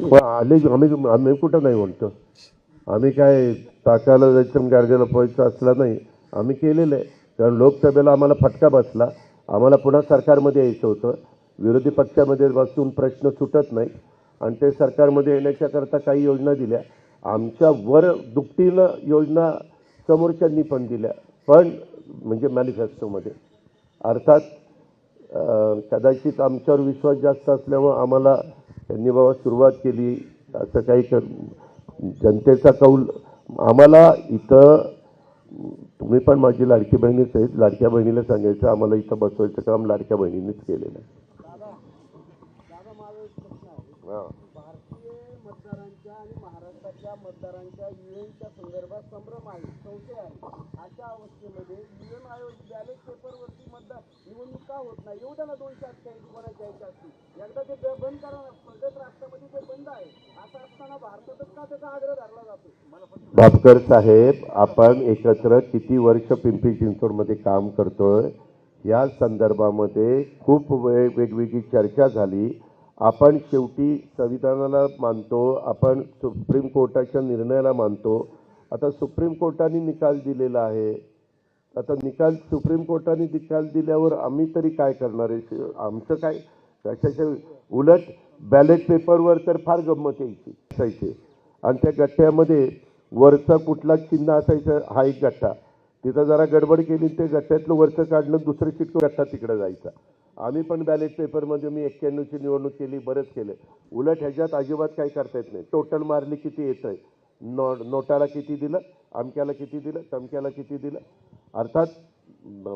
पण आले आम्ही आम्ही कुठं नाही म्हणतो. आम्ही काय ताकाला जायचं आणि गाडग्याला पोहायचं असला नाही. आम्ही केलेलं आहे. कारण लोकसभेला आम्हाला फटका बसला. आम्हाला पुन्हा सरकारमध्ये यायचं होतं. विरोधी पक्षामध्ये बसून प्रश्न सुटत नाही. आणि ते सरकारमध्ये येण्याच्याकरता काही योजना दिल्या. आमच्या वर दुपटीनं योजना समोरच्यांनी पण दिल्या. पण म्हणजे मॅनिफेस्टोमध्ये अर्थात कदाचित आमच्यावर विश्वास जास्त असल्यामुळं आम्हाला त्यांनी बाबा सुरुवात केली. असं काही कर जनतेचा कौल. आम्हाला इथं तुम्ही पण माझी लाडकी बहिणीच आहेत. लाडक्या बहिणीला सांगायचं आम्हाला इथं बसवायचं काम लाडक्या बहिणींनीच केलेलं आहे. हां. मतदारांच्या आणि महाराष्ट्राच्या मतदारांच्या युएनच्या संदर्भात संभ्रम आहे. संशय आहे. का होत नाही एवढ्या ना दोनशे अठ्ठ्याऐंशी कोणाच्या यायच्या असतील एकदा ते बंद करा ना. प्रगत राष्ट्रामध्ये ते बंद आहे. असं असताना भारतातच का त्याचा आग्रह धरला जातो? भापकर साहेब आपण एकत्र किती वर्ष पिंपरी चिंचवडमध्ये काम करतोय? या संदर्भामध्ये खूप वेळ वेगवेगळी चर्चा झाली. आपण शेवटी संविधानाला मानतो. आपण सुप्रीम कोर्टाच्या निर्णयाला मानतो. आता सुप्रीम कोर्टाने निकाल दिलेला आहे. आता निकाल सुप्रीम कोर्टाने निकाल दिल्यावर आम्ही तरी काय करणार आहे? आमचं काय? कशाच्या उलट बॅलेट पेपरवर तर फार गंमत यायची असायची. आणि त्या गठ्ठ्यामध्ये वरचा कुठला चिन्ह असायचं हा एक गठ्ठा तिथं जरा गडबड केली ते गठ्ठ्यातलं वरचं काढलं दुसरं चिटकं गठ्ठा तिकडं जायचा. आम्ही पण बॅलेट पेपरमध्ये मी एक्क्याण्णवची निवडणूक केली बरंच केलं. उलट ह्याच्यात अजिबात काही करता येत नाही. टोटल मारली किती येतं आहे नो नोटाला किती दिलं? अमक्याला किती दिलं? तमक्याला किती दिलं? अर्थात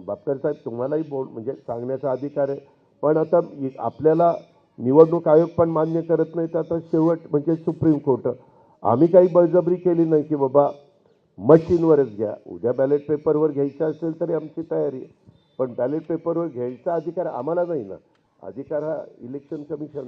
बापकर साहेब तुम्हालाही बोल म्हणजे सांगण्याचा अधिकार आहे. पण आता इ- आपल्याला निवडणूक आयोग पण मान्य करत नाही तर आता शेवट म्हणजे सुप्रीम कोर्ट. आम्ही काही बळजबरी केली नाही की बाबा मशीनवरच घ्या. उद्या बॅलेट पेपरवर घ्यायचं असेल तरी आमची तयारी आहे. पण बॅलेट पेपरवर घ्यायचा अधिकार आम्हाला नाही ना. अधिकार हा इलेक्शन कमिशन